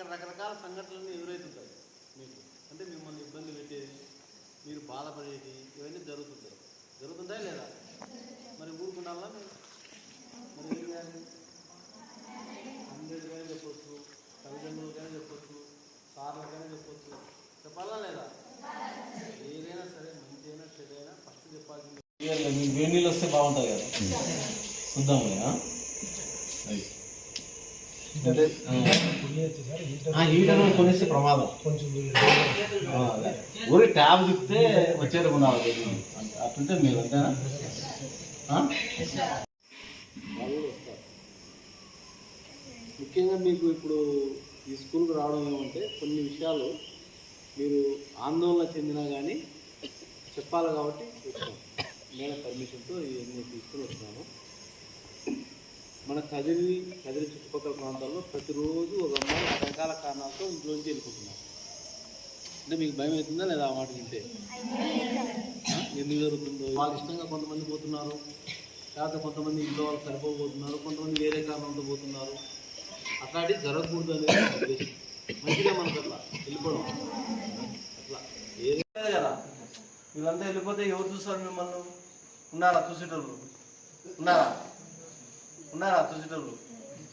అక్కడ రకరకాల సంఘటనలు ఎదురవుతుంటాయి మీకు అంటే మిమ్మల్ని ఇబ్బంది పెట్టేది మీరు బాధపడేది ఇవన్నీ జరుగుతుంటాయి. జరుగుతుంటాయి లేదా? మరి ఊరుకుండాలా మీరు? మరి ఏం చేయాలి? అందరికైనా చెప్పొచ్చు తల్లిదండ్రులకైనా చెప్పొచ్చు సార్లకైనా చెప్పొచ్చు. చెప్పాలా లేదా? ఏదైనా సరే మంచి అయినా చెడైనా ఫస్ట్ చెప్పాల్సింది. వేడి నీళ్ళు వస్తే బాగుంటుంది కదా. చూద్దాం హీటర్ కొనేస్తే ప్రమాదం. ఊరి ట్యాబ్ తిప్పితే వచ్చేది ఉండాలి అట్లుంటే మీరు అంతేనా. ముఖ్యంగా మీకు ఇప్పుడు ఈ స్కూల్కి రావడం ఏమంటే కొన్ని విషయాలు మీరు ఆందోళన చెందినా కానీ చెప్పాలి కాబట్టి నేను పర్మిషన్తో ఇవన్నీ తీసుకుని వచ్చినాను మన కదిరి కదిరి చుట్టుపక్కల ప్రాంతాల్లో ప్రతిరోజు ఒక అమ్మాయి రకరకాల కారణాలతో ఇంట్లోంచి వెళ్ళిపోతున్నారు. అంటే మీకు భయం అవుతుందా లేదా ఆ మాట వింటే? ఎందుకు జరుగుతుందో? వాళ్ళ ఇష్టంగా కొంతమంది పోతున్నారు. లేకపోతే కొంతమంది ఇంట్లో వాళ్ళు సరిపోబోతున్నారు కొంతమంది వేరే కారణంతో పోతున్నారు. అట్లాంటివి జరగకూడదు అనేది నా ఉద్దేశం. మంచిగా మనకు అట్లా. వెళ్ళిపోవడం అట్లా. ఏది లేదు కదా. వీళ్ళంతా వెళ్ళిపోతే ఎవరు చూస్తారు మిమ్మల్ని? ఉన్నారా? చూసేటోళ్ళు? ఉన్నారా? ఉన్నారా చూసేటోళ్ళు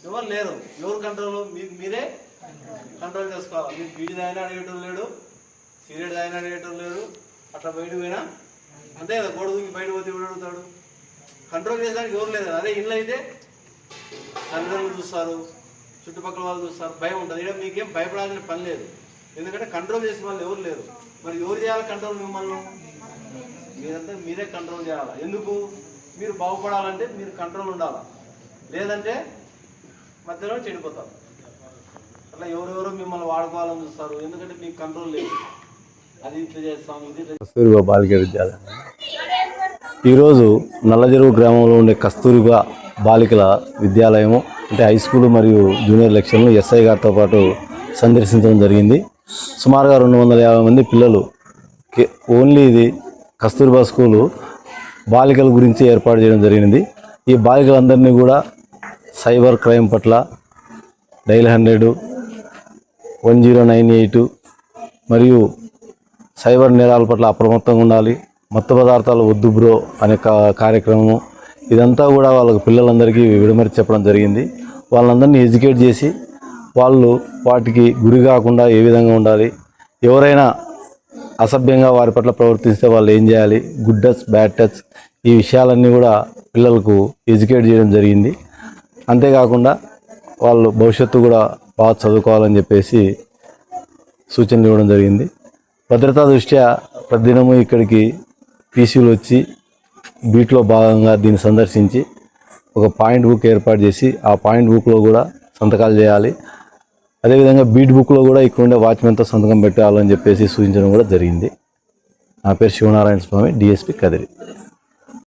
ఎవరు లేరు. ఎవరు కంట్రోల్ మీకు మీరే కంట్రోల్ చేసుకోవాలి. మీరు బీడీ అయినా అడిగేటోళ్ళు లేడు సిగరెట్ అయినా అడిగేటోళ్ళు లేడు అట్లా బయటకు పోయినా? అంతే కదా గోడ దూకి బయట పోతే ఎవడు అడుగుతాడు? కంట్రోల్ చేసేదానికి ఎవరు లేదు అదే ఇల్లు అయితే తల్లిదండ్రులు చూస్తారు చుట్టుపక్కల వాళ్ళు చూస్తారు భయం ఉంటుంది. ఇక్కడ మీకేం భయపడాల్సిన పని లేదు. ఎందుకంటే కంట్రోల్ చేసే వాళ్ళు ఎవరు లేరు. మరి ఎవరు చేయాలి కంట్రోల్ మిమ్మల్ని? మీరంతా మీరే కంట్రోల్ చేయాలి? ఎందుకు? మీరు బాగుపడాలంటే మీరు కంట్రోల్ ఉండాలి? లేదంటే మధ్యలో చెడిపోతారు అట్లా ఎవరెవరో మిమ్మల్ని వాడుకోవాలని చూస్తారు. ఎందుకంటే మీకు కంట్రోల్ లేదు. అది ఇట్లా చేస్తాం ఇది కస్తూరిబా బాలిక విద్యాలయం. ఈరోజు నల్లజెరువు గ్రామంలో ఉండే కస్తూరిబా బాలికల విద్యాలయము అంటే హై స్కూల్ మరియు జూనియర్ లెక్చర్లను ఎస్ఐ గారితో పాటు సందర్శించడం జరిగింది. సుమారుగా రెండు వందల యాభై మంది పిల్లలు కే- ఓన్లీ ఇది కస్తూరిబా స్కూలు బాలికల గురించి ఏర్పాటు చేయడం జరిగింది. ఈ బాలికలందరినీ కూడా సైబర్ క్రైమ్ పట్ల dial hundred one zero nine eight మరియు సైబర్ నేరాల పట్ల అప్రమత్తంగా ఉండాలి. మత్తు పదార్థాలు వద్దు బ్రో అనే కా- కార్యక్రమము. ఇదంతా కూడా వాళ్ళకి పిల్లలందరికీ విడమరి చెప్పడం జరిగింది. వాళ్ళందరినీ ఎడ్యుకేట్ చేసి వాళ్ళు వాటికి గురి కాకుండా ఏ విధంగా ఉండాలి. ఎవరైనా అసభ్యంగా వారి పట్ల ప్రవర్తిస్తే వాళ్ళు ఏం చేయాలి? గుడ్ టచ్ బ్యాడ్ టచ్ ఈ విషయాలన్నీ కూడా పిల్లలకు ఎడ్యుకేట్ చేయడం జరిగింది. అంతేకాకుండా వాళ్ళు భవిష్యత్తు కూడా బాగా చదువుకోవాలని చెప్పేసి సూచనలు ఇవ్వడం జరిగింది. భద్రతా దృష్ట్యా ప్రతిదినము ఇక్కడికి పీసీలు వచ్చి బీట్లో భాగంగా దీన్ని సందర్శించి ఒక పాయింట్ బుక్ ఏర్పాటు చేసి ఆ పాయింట్ బుక్లో కూడా సంతకాలు చేయాలి. అదేవిధంగా బీట్ బుక్లో కూడా ఇక్కడ ఉండే వాచ్మెన్తో సంతకం పెట్టాలని చెప్పేసి సూచించడం కూడా జరిగింది. నా పేరు శివనారాయణ స్వామి డిఎస్పి కదిరి.